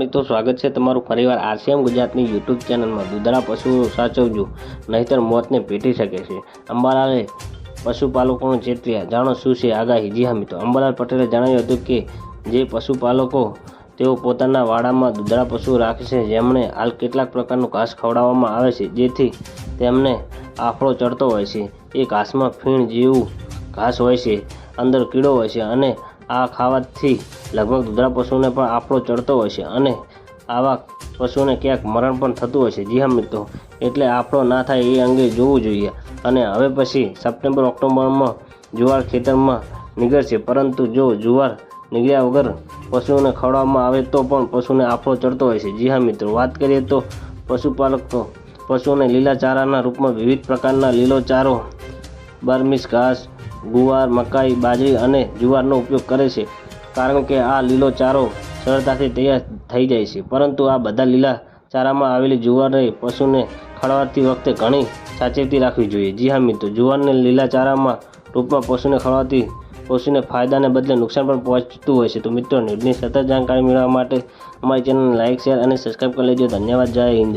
મિત્રો, સ્વાગત છે તમારું ફરીવાર આરસીએમ ગુજરાતની યુટ્યુબ ચેનલમાં. દૂધળા પશુઓ સાચવજો, નહીતર મોતને પેટી શકે છે. અંબાલાલે પશુપાલકોનું ચેતવ્યા. જાણો શું છે આગાહી? જી હા મિત્રો. અંબાલાલ પટેલે જણાવ્યું હતું કે, જે પશુપાલકો તેઓ પોતાના વાડામાં દૂધળા પશુઓ રાખે છે જેમણે હાલ કેટલાક પ્રકારનું ઘાસ ખવડાવવામાં આવે છે, જેથી તેમને આફળો ચડતો હોય છે. એ ઘાસમાં ફીણ જેવું ઘાસ હોય છે, અંદર કીડો હોય છે અને આ ખાવાથી લગભગ દૂધળા પશુને પણ આફળો ચડતો હોય છે અને આવા પશુને ક્યાંક મરણ પણ થતું હોય છે. જી હા મિત્રો, એટલે આફળો ના થાય એ અંગે જોવું જોઈએ. અને હવે પછી સપ્ટેમ્બર, ઓક્ટોબરમાં જુવાર ખેતરમાં નીકળશે. પરંતુ જો જુવાર નીકળ્યા વગર પશુઓને ખવડાવવામાં આવે તો પણ પશુને આફળો ચડતો હોય છે. જી હા મિત્રો, વાત કરીએ તો પશુપાલક પશુઓને લીલા ચારાના રૂપમાં વિવિધ પ્રકારના લીલો ચારો બર્મિશ ઘાસ ગુવાર, મકાઈ, બાજરી અને જુવારનો ઉપયોગ કરે છે. કારણ કે આ લીલો ચારો સરળતાથી તૈયાર થઈ જાય છે. પરંતુ આ બધા લીલા ચારામાં આવેલી જુવારને પશુને ખવડાવતી વખતે ઘણી સાચેતી રાખવી જોઈએ. જી હા મિત્રો, જુવારને લીલા ચારામાં રૂપમાં પશુને ખવડાવતી પશુને ફાયદાને બદલે નુકસાન પણ પહોંચતું હોય છે. તો મિત્રો, ન્યૂઝની સતત જાણકારી મેળવવા માટે અમારી ચેનલને લાઇક શેર અને સબસ્ક્રાઈબ કરી લેજો. ધન્યવાદ. જય હિન્દ.